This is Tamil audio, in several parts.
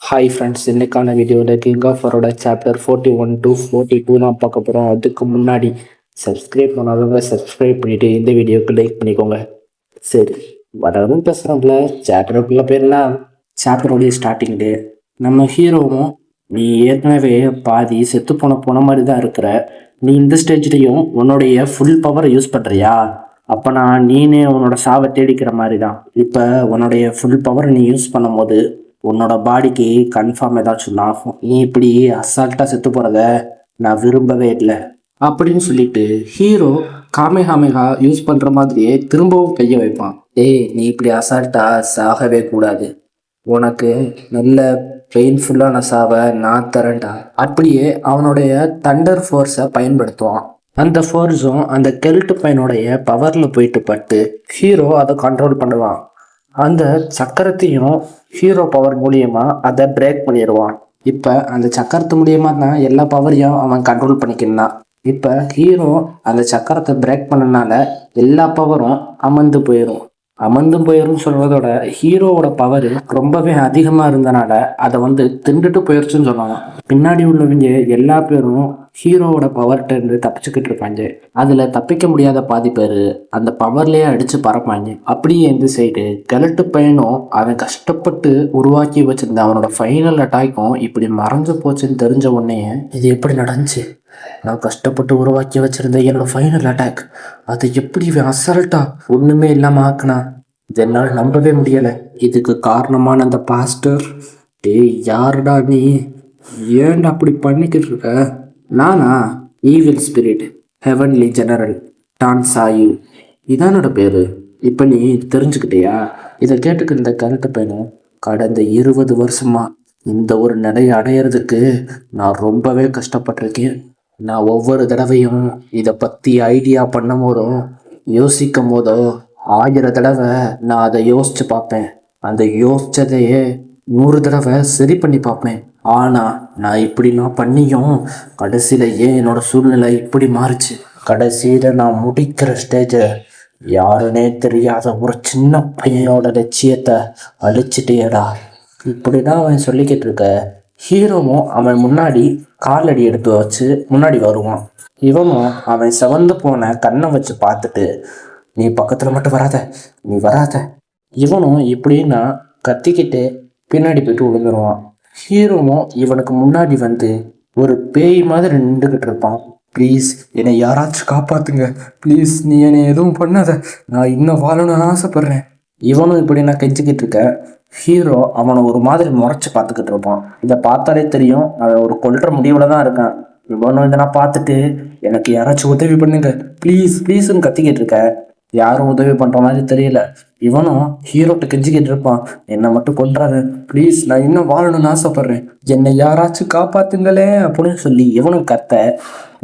ஹாய் ஃப்ரெண்ட்ஸ் இன்னைக்கான வீடியோவில் king of ஃபரோட chapter forty one to forty two தான் பார்க்க போகிறோம் அதுக்கு முன்னாடி சப்ஸ்கிரைப் பண்ணாதவங்க சப்ஸ்கிரைப் பண்ணிவிட்டு இந்த வீடியோக்கு லைக் பண்ணிக்கோங்க. சரி வரவும் பேசுகிறோம்ல சாப்டருக்குள்ளே போயிடலாம். சாப்டருடைய ஸ்டார்டிங் டே. நம்ம ஹீரோவும் நீ ஏற்கனவே பாதி செத்து போன போன மாதிரி தான் இருக்கிற. நீ இந்த ஸ்டேஜ்லேயும் உன்னுடைய ஃபுல் பவரை யூஸ் பண்ணுறியா அப்போ நான் நீனே உன்னோட சாவை தேடிக்கிற மாதிரி தான். இப்போ உன்னுடைய ஃபுல் பவரை நீ யூஸ் பண்ணும்போது உன்னோட பாடிக்கு கன்ஃபார்ம் ஏதாச்சும் ஒன்று ஆகும். நீ இப்படி அசால்ட்டாக செத்து போகிறத நான் விரும்பவே இல்லை. அப்படின்னு சொல்லிட்டு ஹீரோ காமெஹாமெஹா யூஸ் பண்ணுற மாதிரியே திரும்பவும் கையை வைப்பான். ஏய் நீ இப்படி அசால்ட்டாக சாகவே கூடாது. உனக்கு நல்ல பெயின்ஃபுல்லான சாவை நான் தரேன்டா. அப்படியே அவனுடைய தண்டர் ஃபோர்ஸை பயன்படுத்துவான். அந்த ஃபோர்ஸும் அந்த கெல்ட் பையனுடைய பவரில் போயிட்டு பட்டு ஹீரோ அதை கண்ட்ரோல் பண்ணுவான். அந்த சக்கரத்தையும் ஹீரோ பவர் மூலியமா அதை பிரேக் பண்ணிடுவான். இப்போ அந்த சக்கரத்து மூலியமா தான் எல்லா பவரையும் அவன் கண்ட்ரோல் பண்ணிக்கிறான் இப்போ ஹீரோ அந்த சக்கரத்தை பிரேக் பண்ணனால எல்லா பவரும் அமர்ந்து போயிடும் அமர்ந்து போயிரும் சொல்வதோட ஹீரோவோட பவர் ரொம்பவே அதிகமாக இருந்தனால அதை வந்து திண்டுட்டு போயிருச்சுன்னு சொல்லுவாங்க பின்னாடி உள்ளவங்க எல்லா பேரும் ஹீரோவோட பவர்கிட்ட இருந்து தப்பிச்சுக்கிட்டு இருப்பாங்க. அதில் தப்பிக்க முடியாத பாதி பேர் அந்த பவர்லேயே அடித்து பறப்பாங்க. அப்படியே இந்த சைடு கிழட்டு பையனும் அவன் கஷ்டப்பட்டு உருவாக்கி வச்சிருந்த அவனோட ஃபைனல் அட்டாக்கும் இப்படி மறைஞ்சு போச்சுன்னு தெரிஞ்ச உடனே இது எப்படி நடந்துச்சு? நான் கஷ்டப்பட்டு உருவாக்கி வச்சிருந்த என்னோட ஃபைனல் அட்டாக் அதை எப்படி இவன் ஒன்றுமே இல்லாமல் இல்லாம ஆக்குனா? இது என்னால் நம்பவே முடியலை. இதுக்கு காரணமான அந்த பாஸ்டர் டே யாருடா நீ? ஏன்டா அப்படி பண்ணிக்கிட்டு இருக்க? நானா? ஈவில் ஸ்பிரிட் ஹெவன்லி ஜெனரல் டான் சாயு இதானோட பேரு. இப்போ நீ தெரிஞ்சுக்கிட்டியா? இதை கேட்டுக்கிற இந்த கரெக்டு பையனும் கடந்த இருபது வருஷமா இந்த ஒரு நிலையை அடையிறதுக்கு நான் ரொம்பவே கஷ்டப்பட்டிருக்கேன். நான் ஒவ்வொரு தடவையும் இதை பற்றி ஐடியா பண்ணும் போதும் யோசிக்கும் போதோ ஆயிரம் தடவை நான் அதை யோசிச்சு பார்ப்பேன். அந்த யோசிச்சதையே நூறு தடவை சரி பண்ணி பார்ப்பேன். ஆனால் நான் இப்படி நான் பண்ணியும் கடைசியில் ஏன் என்னோட சூழ்நிலை இப்படி மாறுச்சு? கடைசியில் நான் முடிக்கிற ஸ்டேஜை யாருனே தெரியாத ஒரு சின்ன பையனோட லட்சியத்தை அழிச்சிட்டேடா. இப்படி தான் அவன் சொல்லிக்கிட்டு இருக்க. ஹீரோவும் அவன் முன்னாடி காலடி எடுத்து வச்சு முன்னாடி வருவான். இவனும் அவன் செவந்து போன கண்ணை வச்சு பார்த்துட்டு நீ பக்கத்தில் மட்டும் வராத நீ வராத. இவனும் இப்படின்னா கத்திக்கிட்டு பின்னாடி போயிட்டு விழுந்துருவான். ஹீரோவும் இவனுக்கு முன்னாடி வந்து ஒரு பேய் மாதிரி நின்றுக்கிட்டு இருப்பான். ப்ளீஸ் என்னை யாராச்சும் காப்பாத்துங்க. ப்ளீஸ் நீ என்னை எதுவும் பண்ணாத. நான் இன்னும் வாழணும்னு ஆசைப்படுறேன். இவனும் இப்படி நான் கெஞ்சிக்கிட்டு இருக்கேன் ஹீரோ அவனை ஒரு மாதிரி முறைச்சு பார்த்துக்கிட்டு இருப்பான். இதை பார்த்தாலே தெரியும் அவன் ஒரு கொல்ற முடிவில் தான் இருக்கான். இவனும் இதனா பார்த்துட்டு எனக்கு யாராச்சும் உதவி பண்ணுங்க. ப்ளீஸ் ப்ளீஸ்னு கத்திக்கிட்டு இருக்க. யாரும் உதவி பண்ணுற மாதிரி தெரியல. இவனும் ஹீரோட்ட கெஞ்சிக்கிட்டு இருப்பான். என்னை மட்டும் கொன்றாரு ப்ளீஸ் நான் இன்னும் வாழணும்னு ஆசைப்படுறேன். என்னை யாராச்சும் காப்பாத்துங்களே அப்படின்னு சொல்லி இவனும் கத்த.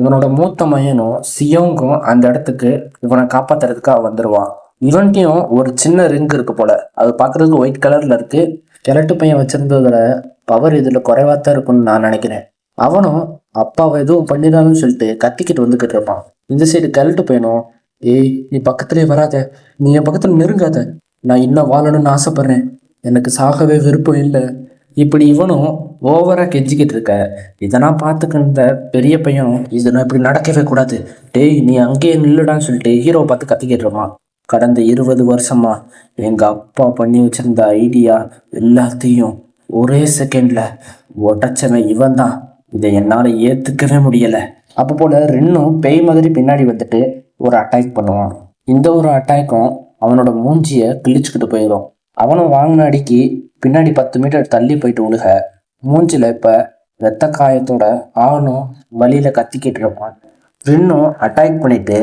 இவனோட மூத்த மயனும் சியோங்கும் அந்த இடத்துக்கு இவனை காப்பாத்துறதுக்காக வந்துடுவான் இவன்கிட்டயும் ஒரு சின்ன ரிங் இருக்கு போல. அது பார்க்கறதுக்கு ஒயிட் கலர்ல இருக்கு. கிழட்டு பையன் வச்சிருந்ததில் பவர் இதுல குறைவாக தான் இருக்கும்னு நான் நினைக்கிறேன். அவனும் அப்பாவை எதுவும் பண்ணிடான்னு சொல்லிட்டு கத்திக்கிட்டு வந்துகிட்டு இருப்பான். இந்த சைடு கிழட்டு பையனும் ஏய் நீ பக்கத்துலேயே வராத. நீ என் பக்கத்துல நெருங்காத. நான் இன்னும் வாழணும்னு ஆசைப்படுறேன். எனக்கு சாகவே விருப்பம் இல்லை. இப்படி இவனும் ஓவரா கெஞ்சிக்கிட்டு இருக்க. இதெல்லாம் பார்த்துக்கிட்ட பெரிய பையனும் இது இப்படி நடக்கவே கூடாது. டேய் நீ அங்கேயே நில்லுடான்னு சொல்லிட்டு ஹீரோவை பார்த்து கத்திக்கிட்டு இருப்பான். கடந்த இருபது வருஷமா எங்க அப்பா பண்ணி வச்சிருந்த ஐடியா எல்லாத்தையும் ஒரே செகண்ட்ல உடச்சவன் இவன் தான் இதை என்னால் ஏற்றுக்கவே முடியல. அப்போ போல ரெண்டும் பேய் மாதிரி பின்னாடி வந்துட்டு ஒரு அட்டாக் பண்ணுவான். இந்த ஒரு அட்டாக்கும் அவனோட மூஞ்சியை கிழிச்சுக்கிட்டு போயிடும் அவனும் வாங்கின அடிக்கு பின்னாடி பத்து மீட்டர் தள்ளி போயிட்டு விழுக மூஞ்சில இப்போ ரத்த காயத்தோட ஆணும் வழியில கத்திக்கிட்டு இருப்பான். ரெண்டும் அட்டாக் பண்ணிட்டு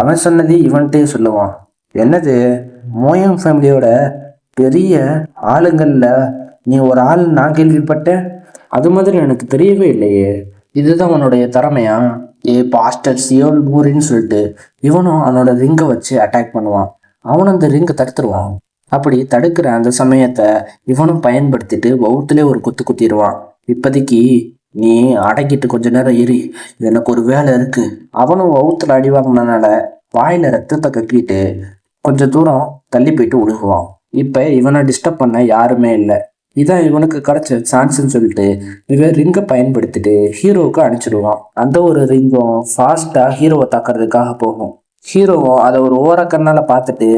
அவன் சொன்னது இவன்கிட்டே சொல்லுவான். என்னது? மோயம் ஃபேமிலியோட பெரிய ஆளுங்கள்ல நீ ஒரு ஆள் நான் கேள்விப்பட்டேன். அது மாதிரி எனக்கு தெரியவே இல்லையே. இதுதான் உன்னுடைய திறமையா? ஏ பாஸ்டர் சியோல் பூரின்னு சொல்லிட்டு இவனும் அவனோட ரிங்கை வச்சு அட்டாக் பண்ணுவான். அவனும் அந்த ரிங்கை தடுத்துருவான். அப்படி தடுக்கிற அந்த சமயத்தை இவனும் பயன்படுத்திட்டு வவுத்துலேயே ஒரு குத்து குத்திடுவான். இப்போதைக்கு நீ அடக்கிட்டு கொஞ்ச நேரம் இரு. எனக்கு ஒரு வேலை இருக்கு. அவனும் வவுத்துல அடி வாங்கினனால வாயில ரத்தத்தை கக்கிட்டு கொஞ்சம் தூரம் தள்ளி போயிட்டு ஒழுகுவான் இப்போ இவனை டிஸ்டர்ப் பண்ண யாருமே இல்லை. இதான் இவனுக்கு கிடைச்ச சான்ஸ்ன்னு சொல்லிட்டு இவன் ரிங்கை பயன்படுத்திட்டு ஹீரோவுக்கு அனுப்பிச்சிடுவான். அந்த ஒரு ரிங்கும் ஃபாஸ்ட்டாக ஹீரோவை தாக்குறதுக்காக போகும். ஹீரோவும் அதை ஒரு ஓரக்கண்ணால் பார்த்துட்டு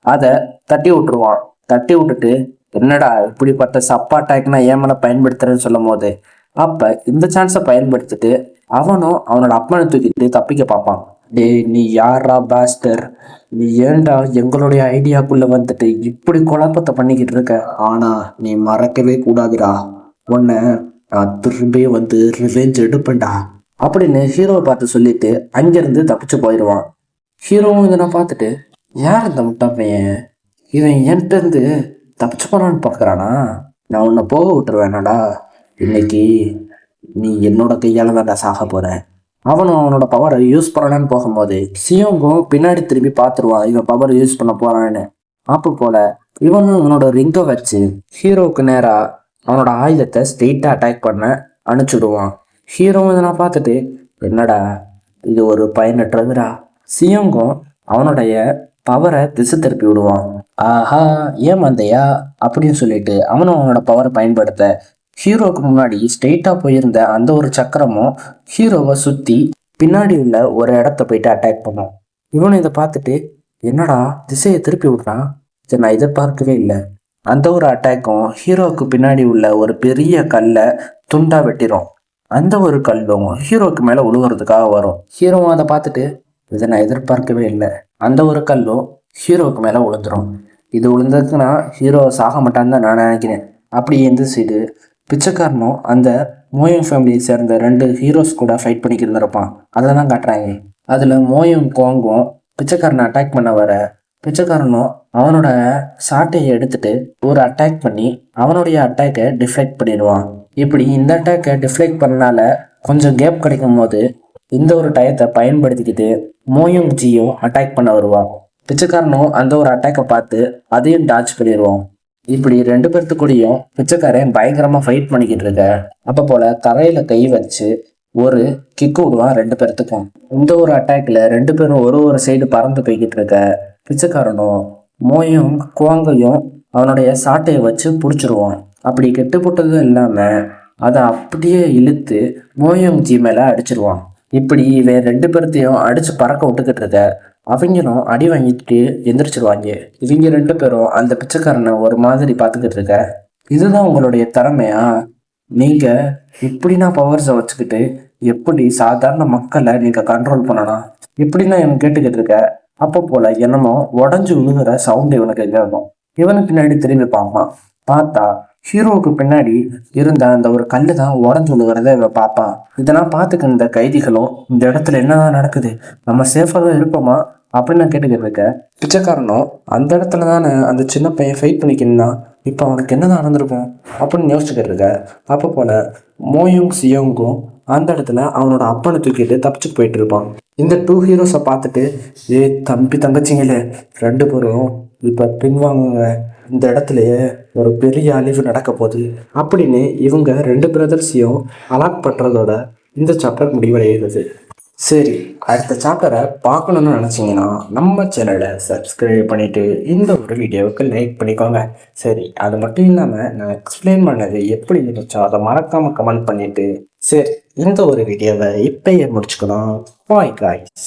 அதை தட்டி விட்டுருவான். தட்டி விட்டுட்டு என்னடா இப்படிப்பட்ட சப்பா அட்டாக் ஏமனை ஏன் பயன்படுத்துறேன்னு சொல்லும் போது அப்போ இந்த சான்ஸை பயன்படுத்திட்டு அவனும் அவனோட அப்பனை தூக்கிட்டு தப்பிக்க பார்ப்பான். டேய் நீ யாரா பாஸ்டர்? நீ ஏன்டா எங்களுடைய ஐடியாக்குள்ளே வந்துட்டு இப்படி குழப்பத்தை பண்ணிக்கிட்டு இருக்க? ஆனா நீ மறக்கவே கூடாதுடா. உன்னை நான் திரும்பி வந்து ரிவெஞ்ச் எடுப்பேன்டா. அப்படின்னு ஹீரோவை பார்த்து சொல்லிட்டு அங்கேருந்து தப்பிச்சு போயிடுவான் ஹீரோவும் இதனை பார்த்துட்டு யார் இந்த முட்டா பையன் இவன் என்கிட்டருந்து தப்பிச்சு போனான்னு பார்க்குறானா? நான் உன்னை போக விட்டுருவேனாடா இன்னைக்கு நீ என்னோட கையால் தான்டா சாக போகிறேன் அவனும் அவனோட பவரை யூஸ் பண்ணலான்னு போகும்போது சியோங்கும் பின்னாடி திரும்பி பார்த்துருவான் இவன் பவர் யூஸ் பண்ண போறான்னு. அப்போ போல இவனும் அவனோட ரிங்கை வச்சு ஹீரோவுக்கு நேரா அவனோட ஆயுதத்தை ஸ்ட்ரெயிட்டா அட்டாக் பண்ண அனுப்பிச்சுடுவான். ஹீரோவும் இதை நான் பார்த்துட்டு என்னடா இது ஒரு பயனற்றதுரா சியோங்கும் அவனுடைய பவரை திசை திருப்பி விடுவான். ஆஹா ஏமாந்தையா? அப்படின்னு சொல்லிட்டு அவனும் அவனோட பவரை பயன்படுத்த ஹீரோவுக்கு முன்னாடி ஸ்ட்ரெயிட்டாக போயிருந்த அந்த ஒரு சக்கரமும் ஹீரோவை சுற்றி பின்னாடி உள்ள ஒரு இடத்த போயிட்டு அட்டாக் பண்ணும். இவனும் இதை பார்த்துட்டு என்னடா திசையை திருப்பி விட்றான்? இதை நான் எதிர்பார்க்கவே இல்லை. அந்த ஒரு அட்டாக்கும் ஹீரோவுக்கு பின்னாடி உள்ள ஒரு பெரிய கல்லை துண்டா வெட்டிடும் அந்த ஒரு கல்லும் ஹீரோவுக்கு மேலே உழுவுறதுக்காக வரும். ஹீரோவும் அதை பார்த்துட்டு இதை நான் எதிர்பார்க்கவே இல்லை. அந்த ஒரு கல்லும் ஹீரோவுக்கு மேலே விழுந்துரும் இது விழுந்ததுக்குன்னா ஹீரோ சாக மாட்டான்னு தான் நான் நினைக்கிறேன். அப்படி எந்த சைடு பிச்சைக்காரனும் அந்த மோயம் ஃபேமிலியை சேர்ந்த ரெண்டு ஹீரோஸ் கூட ஃபைட் பண்ணிக்கிட்டு இருப்பான் அதை தான் காட்டுறாங்க. அதில் மோயம் கோங்கும் பிச்சைக்காரனை அட்டாக் பண்ண வர பிச்சைக்காரனும் அவனோட சாட்டையை எடுத்துட்டு ஒரு அட்டாக் பண்ணி அவனுடைய அட்டாக்கை டிஃப்ளெக்ட் பண்ணிடுவான். இப்படி இந்த அட்டாக்கை டிஃப்ளெக்ட் பண்ணனால கொஞ்சம் கேப் கிடைக்கும் போது இந்த ஒரு டயத்தை பயன்படுத்திக்கிட்டு மோயும் ஜியும் அட்டாக் பண்ண வருவான். பிச்சைக்காரனும் அந்த ஒரு அட்டாக்கை பார்த்து அதையும் டாச் பண்ணிடுவான். இப்படி ரெண்டு பேர்த்து கூடயும் பிச்சைக்காரன் பயங்கரமா ஃபைட் பண்ணிக்கிட்டு இருக்க. அப்ப போல தரையில கை வச்சு ஒரு கிக்கு விடுவான் ரெண்டு பேர்த்துக்கும். இந்த ஒரு அட்டாக்ல ரெண்டு பேரும் ஒரு ஒரு சைடு பறந்து போய்கிட்டு இருக்க பிச்சைக்காரனும் மோயும் குவாங்கையும் அவனுடைய சாட்டையை வச்சு பிடிச்சிருவான். அப்படி கெட்டுப்பட்டதும் இல்லாம அதை அப்படியே இழுத்து மோயோங் ஜி மேல அடிச்சிருவான். இப்படி இவன் ரெண்டு பேர்த்தையும் அடிச்சு பறக்க விட்டுக்கிட்டு இருக்க. அவங்களும் அடி வாங்கிட்டு எந்திரிச்சிருவாங்க. இவங்க ரெண்டு பேரும் அந்த பிச்சைக்காரனை ஒரு மாதிரி பார்த்துக்கிட்டு இருக்க. இதுதான் உங்களுடைய திறமையா? நீங்க இப்படின்னா பவர்ஸை வச்சுக்கிட்டு எப்படி சாதாரண மக்களை நீங்க கண்ட்ரோல் பண்ணலாம் இப்படின்னா இவன் கேட்டுக்கிட்டு இருக்க. அப்போ போல என்னமோ உடஞ்சு விழுகிற சவுண்ட் இவனுக்கு கேட்கும். இவனுக்கு பின்னாடி திரும்பி பார்ப்பான். பார்த்தா ஹீரோவுக்கு பின்னாடி இருந்த அந்த ஒரு கல்லு தான் உடஞ்சு விழுகிறத இவன் பார்ப்பான். இதெல்லாம் பார்த்துக்க இந்த கைதிகளும் இந்த இடத்துல என்னதான் நடக்குது? நம்ம சேஃபாக தான் இருப்போமா? அப்படின்னு நான் கேட்டுக்கிட்டு இருக்கேன். பிச்சைக்காரனும் அந்த இடத்துல தானே அந்த சின்ன பையன் ஃபைட் பண்ணிக்கணும்னா இப்போ அவனுக்கு என்னதான் நடந்திருக்கும்? அப்படின்னு யோசிச்சுக்கிட்டு இருக்க அப்போ போல மோயும் சியோங்கும் அந்த இடத்துல அவனோட அப்பனை தூக்கிட்டு தப்பிச்சு போயிட்டு இருப்பான். இந்த டூ ஹீரோஸை பார்த்துட்டு ஏ தம்பி தங்கச்சிங்களே ரெண்டு பேரும் இப்போ பின்வாங்க இந்த இடத்துலையே ஒரு பெரிய அழிவு நடக்க போகுது. அப்படின்னு இவங்க ரெண்டு பிரதர்ஸையும் அலாட் பண்ணுறதோட இந்த சாப்டர் முடிவடைகிறது. சரி அடுத்த சாப்டரை பார்க்கணுன்னு நினச்சிங்கன்னா நம்ம சேனலை சப்ஸ்கிரைப் பண்ணிவிட்டு இந்த ஒரு வீடியோவுக்கு லைக் பண்ணிக்கோங்க. சரி அது மட்டும் இல்லாமல் நான் எக்ஸ்பிளைன் பண்ணது எப்படி இருந்துச்சோ அதை மறக்காமல் கமெண்ட் பண்ணிவிட்டு சரி இந்த ஒரு வீடியோவை இப்பயே முடிச்சுக்கலாம். Bye guys